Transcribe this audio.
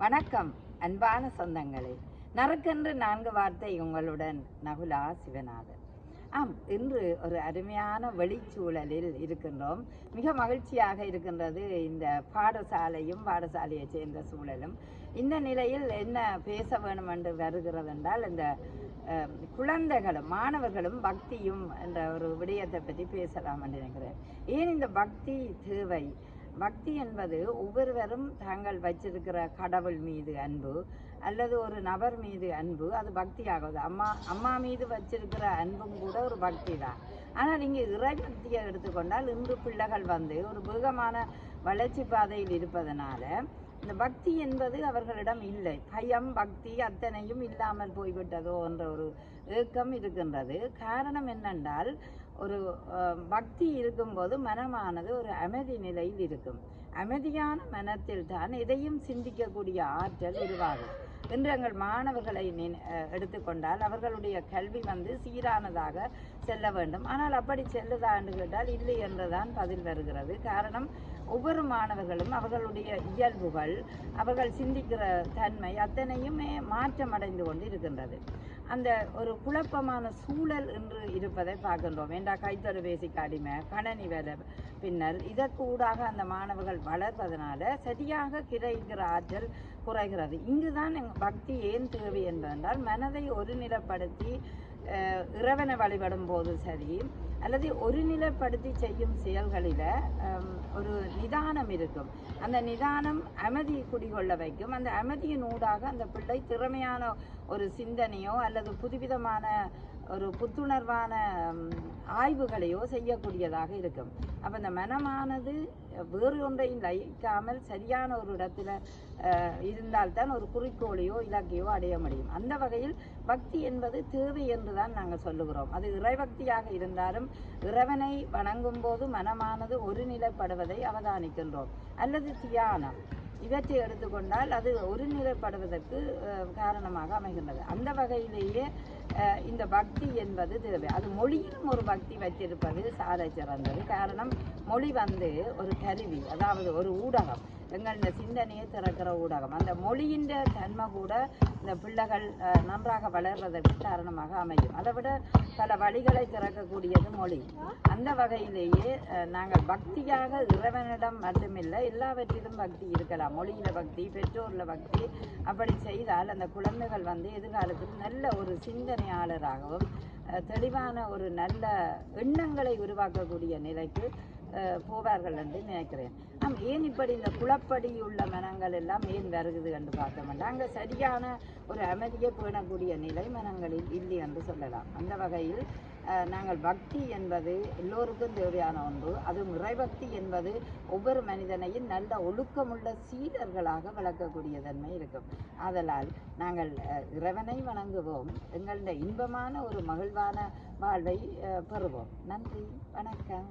வணக்கம் அன்பான சொந்தங்களே. நறுக்கென்று நான்கு வார்த்தை உங்களுடன் நகுலா சிவநாதன். ஆம் இன்று ஒரு அருமையான வெளிச்சூழலில் இருக்கின்றோம். மிக மகிழ்ச்சியாக இருக்கின்றது இந்த பாடசாலையும் பாடசாலையைச் சேர்ந்த சூழலும். இந்த நிலையில் என்ன பேச வேணும் என்று வருகிறது என்றால் இந்த குழந்தைகளும் மாணவர்களும் பக்தியும் என்ற ஒரு விடயத்தை பற்றி பேசலாம் என்று நினைக்கிறேன். ஏன் இந்த பக்தி தேவை? பக்தி என்பது ஒவ்வொருவரும் தாங்கள் வச்சிருக்கிற கடவுள் மீது அன்பு அல்லது ஒரு நபர் மீது அன்பு அது பக்தி ஆகுது அம்மா அம்மா மீது வச்சிருக்கிற அன்பும் கூட ஒரு பக்தி தான் ஆனால் இங்கே இறை பக்தியை எடுத்துக்கொண்டால் இன்று பிள்ளைகள் வந்து ஒரு வேகமான வளர்ச்சி பாதையில் இருப்பதனால இந்த பக்தி என்பது அவர்களிடம் இல்லை. பயம் பக்தி அத்தனையும் இல்லாமல் போய்விட்டதோ என்ற ஒரு ஏக்கம் இருக்கின்றது. காரணம் என்னென்றால் ஒரு பக்தி இருக்கும்போது மனமானது ஒரு அமைதி நிலையில் இருக்கும். அமைதியான மனத்தில் தான் எதையும் சிந்திக்கக்கூடிய ஆற்றல் உருவாகும். இன்று எங்கள் மாணவர்களை எடுத்துக்கொண்டால் அவர்களுடைய கல்வி வந்து சீரானதாக செல்ல வேண்டும். ஆனால் அப்படி செல்லுதா என்று கேட்டால் இல்லை என்றுதான் பதில் வருகிறது. காரணம் ஒவ்வொரு மாணவர்களும் அவர்களுடைய இயல்புகள் அவர்கள் சிந்திக்கிற தன்மை அத்தனையுமே மாற்றமடைந்து கொண்டு இருக்கின்றது அந்த ஒரு குழப்பமான சூழல் என்று இருப்பதை பார்க்கின்றோம். ஏண்டா கைத்தொலைபேசி அடிமை கணனி வேலை. பின்னர் இதற்கு ஊடாக அந்த மாணவர்கள் வளர்வதனால சரியாக கிடைக்கிற ஆற்றல் குறைகிறது. இங்குதான் எங்கள் பக்தி ஏன் தேவை என்பதென்றால் மனதை ஒருநிலைப்படுத்தி இறைவனை வழிபடும் போது சரி அல்லது ஒருநிலைப்படுத்தி செய்யும் செயல்களில் ஒரு நிதானம் இருக்கும். அந்த நிதானம் அமைதி குடிகொள்ள வைக்கும். அந்த அமைதியின் ஊடாக அந்த பிள்ளை திறமையான ஒரு சிந்தனையோ அல்லது புதுவிதமான ஒரு புத்துணர்வான ஆய்வுகளையோ செய்யக்கூடியதாக இருக்கும். அப்போ இந்த மனமானது வேறு ஒன்றையும் லயிக்காமல் சரியான ஒரு இடத்துல இருந்தால்தான் ஒரு குறிக்கோளையோ இலக்கையோ அடைய முடியும். அந்த வகையில் பக்தி என்பது தேவை என்று தான் நாங்கள் சொல்லுகிறோம். அது இறைபக்தியாக இருந்தாலும் இறைவனை வணங்கும் போது மனமானது ஒருநிலைப்படுவதை அவதானிக்கின்றோம். அல்லது தியானம். இவற்றை எடுத்துக்கொண்டால் அது ஒருநிலைப்படுவதற்கு காரணமாக அமைகின்றது. அந்த வகையிலேயே இந்த பக்தி என்பது தேவை. அது மொழியிலும் ஒரு பக்தி வைத்திருப்பது சாலை சிறந்தது. காரணம் மொழி வந்து ஒரு கருவி அதாவது ஒரு ஊடகம். எங்கள் சிந்தனையை திறக்கிற ஊடகம். அந்த மொழியின் தன்மை கூட இந்த பிள்ளைகள் நன்றாக வளர்வதற்கு காரணமாக அமையும். அதை விட பல வழிகளை திறக்கக்கூடியது மொழி. அந்த வகையிலேயே நாங்கள் பக்தியாக இறைவனிடம் மட்டுமில்லை எல்லாவற்றிலும் பக்தி இருக்கலாம். மொழியில பக்தி பெற்றோரில் பக்தி அப்படி செய்தால் அந்த குழந்தைகள் வந்து எதிர்காலத்தில் நல்ல ஒரு சிந்தனையாளராகவும் தெளிவான ஒரு நல்ல எண்ணங்களை உருவாக்கக்கூடிய நிலைக்கு போவார்கள் என்று நினைக்கிறேன். ஆம் ஏன் இப்படி இந்த குளப்படி உள்ள மனங்கள் எல்லாம் ஏன் வருகுது என்று பார்த்தோம்னா அங்கே சரியான ஒரு அமைதியை பேணக்கூடிய நிலை மனங்களில் இல்லை என்று சொல்லலாம். அந்த வகையில் நாங்கள் பக்தி என்பது எல்லோருக்கும் தேவையான ஒன்று. அது இறைபக்தி என்பது ஒவ்வொரு மனிதனையும் நல்ல ஒழுக்கமுள்ள சீடர்களாக வளர்க்கக்கூடிய தன்மை இருக்கும். ஆதலால் நாங்கள் இறைவனை வணங்குவோம். எங்களுடைய இன்பமான ஒரு மகிழ்வான வாழ்வை பெறுவோம். நன்றி. வணக்கம்.